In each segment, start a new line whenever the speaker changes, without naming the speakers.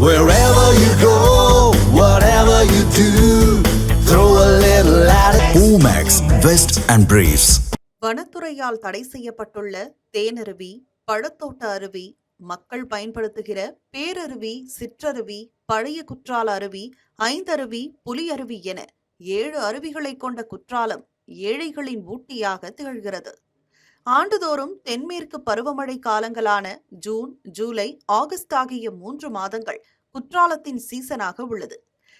Wherever you go, whatever you do, throw a little at it. Omax, Vest and Briefs.
வனத்துறையால் தடை செய்யப்பட்டுள்ள தேனருவி பழத்தோட்ட அருவி மக்கள் பயன்படுத்துகிற பேரருவி சிற்றருவி பழைய குற்றால அருவி ஐந்தருவி புலியருவி என ஏழு அருவிகளை கொண்ட குற்றாலம் ஏழைகளின் ஊட்டியாக திகழ்கிறது ஆண்டுதோறும் தென்மேற்கு பருவமழை காலங்களான ஜூன் ஜூலை ஆகஸ்ட் ஆகிய மூன்று மாதங்கள் குற்றாலத்தின் சீசனாக உள்ளது.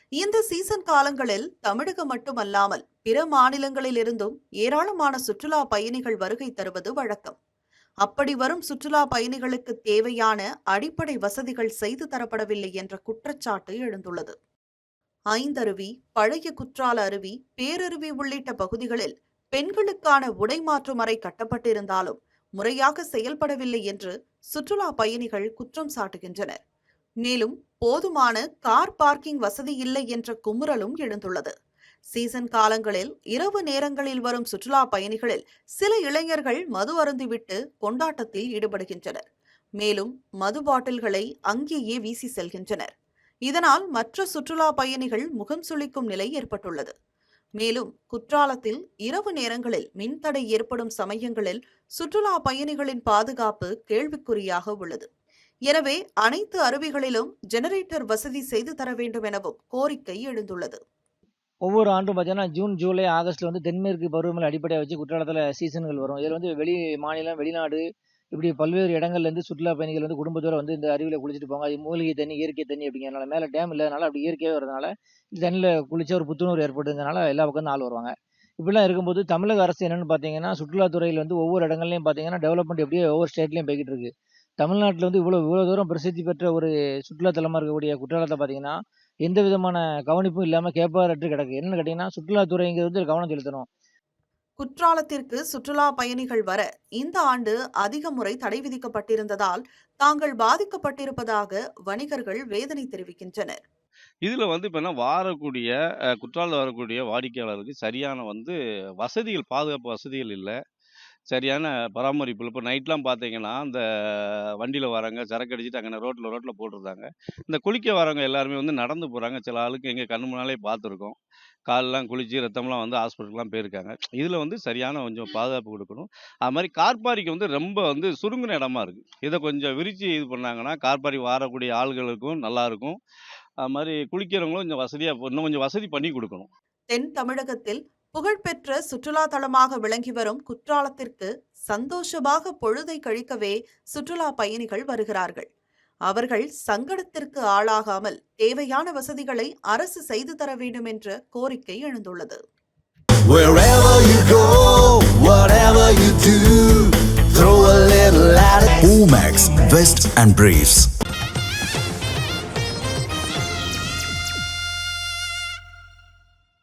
இந்த சீசன் காலங்களில் தமிழகம் மட்டுமல்லாமல் பிற மாநிலங்களிலிருந்தும் ஏராளமான சுற்றுலா பயணிகள் வருகை தருவது வழக்கம். அப்படி வரும் சுற்றுலா பயணிகளுக்கு தேவையான அடிப்படை வசதிகள் செய்து தரப்படவில்லை என்ற குற்றச்சாட்டு எழுந்துள்ளது. ஐந்தருவி பழைய குற்றால அருவி பேரருவி உள்ளிட்ட பகுதிகளில் பெண்களுக்கான உடை மாற்றும் அறை கட்டப்பட்டிருந்தாலும் முறையாக செயல்படவில்லை என்று சுற்றுலா பயணிகள் குற்றம் சாட்டுகின்றனர். மேலும் போதுமான கார் பார்க்கிங் வசதி இல்லை என்ற குமுறலும் எழுந்துள்ளது. சீசன் காலங்களில் இரவு நேரங்களில் வரும் சுற்றுலா பயணிகளில் சில இளைஞர்கள் மது அருந்திவிட்டு கொண்டாட்டத்தில் ஈடுபடுகின்றனர். மேலும் மது பாட்டில்களை அங்கேயே வீசி செல்கின்றனர். இதனால் மற்ற சுற்றுலா பயணிகள் முகம் சுளிக்கும் நிலை ஏற்பட்டுள்ளது. மேலும் குற்றாலத்தில் இரவு நேரங்களில் மின்தடை ஏற்படும் சமயங்களில் சுற்றுலா பயணிகளின் பாதுகாப்பு கேள்விக்குறியாக உள்ளது. எனவே அனைத்து அருவிகளிலும் ஜெனரேட்டர் வசதி செய்து தர வேண்டும் எனவும் கோரிக்கை எழுந்துள்ளது.
ஒவ்வொரு ஆண்டும் பார்த்தீங்கன்னா ஜூன் ஜூலை ஆகஸ்ட்ல வந்து தென்மேற்கு பருவமழை அடிப்படையாக வச்சு குற்றாலத்தில் சீசன்கள் வரும். இதில் வந்து வெளி மாநிலம் வெளிநாடு இப்படி பல்வேறு இடங்கள்லேருந்து சுற்றுலா பயணிகள் வந்து குடும்பத்தோடு வந்து இந்த அருவியில் குளிச்சுட்டு போவாங்க. அது மூலிகை தண்ணி இயற்கை தண்ணி அப்படிங்கிறனால மேலே டேம் இல்லாதனால அப்படி இயற்கையாக வரதுனால இந்த தண்ணியில் குளிச்சா ஒரு புத்துணர்வு ஏற்படுதுனால எல்லா பக்கம் ஆள் வருவாங்க. இப்படிலாம் இருக்கும்போது தமிழக அரசு என்னென்னு பார்த்தீங்கன்னா சுற்றுலாத்துறையில் வந்து ஒவ்வொரு இடங்கள்லையும் பார்த்தீங்கன்னா டெவலப்மெண்ட் எப்படியோ ஒவ்வொரு ஸ்டேட்லையும் போய்கிட்டு இருக்குது தமிழ்நாட்டில் வந்து இவ்வளோ இவ்வளோ தூரம் பிரசித்தி பெற்ற ஒரு சுற்றுலாத்தலமாக இருக்கக்கூடிய குற்றாலத்தை பார்த்தீங்கன்னா எந்த விதமான கவனிப்பும் இல்லாமல் கேப்பாரற்று கிடக்கு. என்னென்னு கேட்டிங்கன்னா சுற்றுலாத்துறைங்கிறது வந்து கவனம் செலுத்தணும்.
குற்றாலத்திற்கு சுற்றுலா பயணிகள் வர இந்த ஆண்டு அதிக முறை தடை விதிக்கப்பட்டிருந்ததால் தாங்கள் பாதிக்கப்பட்டிருப்பதாக வணிகர்கள் வேதனை தெரிவிக்கின்றனர்.
இதில் வந்து இப்போ என்ன வாரக்கூடிய குற்றாலம் வரக்கூடிய வாடிக்கையாளருக்கு சரியான வந்து வசதிகள் பாதுகாப்பு வசதிகள் இல்லை. சரியான பராமரிப்பு இப்போ நைட்லாம் பார்த்தீங்கன்னா, அந்த வண்டியில் வரவங்க சரக்கு அடிச்சுட்டு அங்கே ரோட்டில் ரோட்டில் போட்டுருந்தாங்க. இந்த குளிக்க வரவங்க எல்லாருமே வந்து நடந்து போகிறாங்க சில ஆளுக்கு எங்கள் கண் முன்னாலே பார்த்துருக்கோம். கால்லாம் குளிச்சு ரத்தம்லாம் வந்து ஹாஸ்பிட்டல்லாம் போயிருக்காங்க. இதில் வந்து சரியான கொஞ்சம் பாதுகாப்பு கொடுக்கணும் அது மாதிரி கார்பாரிக்கு வந்து ரொம்ப வந்து சுருங்கின இடமா இருக்குது இதை கொஞ்சம் விரித்து இது பண்ணாங்கன்னா, கார்பாரி வாரக்கூடிய ஆள்களுக்கும் நல்லாயிருக்கும் அது மாதிரி குளிக்கிறவங்களும் கொஞ்சம் வசதியாக இன்னும் கொஞ்சம் வசதி பண்ணி கொடுக்கணும்
தென் தமிழகத்தில் புகழ்பெற்ற சுற்றுலா தலமாக விளங்கி வரும் குற்றாலத்திற்கு சந்தோஷமாக பொழுதை கழிக்கவே சுற்றுலா பயணிகள் வருகிறார்கள் அவர்கள் சங்கடத்திற்கு ஆளாகாமல் தேவையான வசதிகளை அரசு செய்து தர வேண்டும் என்ற கோரிக்கை எழுந்துள்ளது
Wherever you go, whatever you do, throw a little at it. Omax, Vest and Briefs.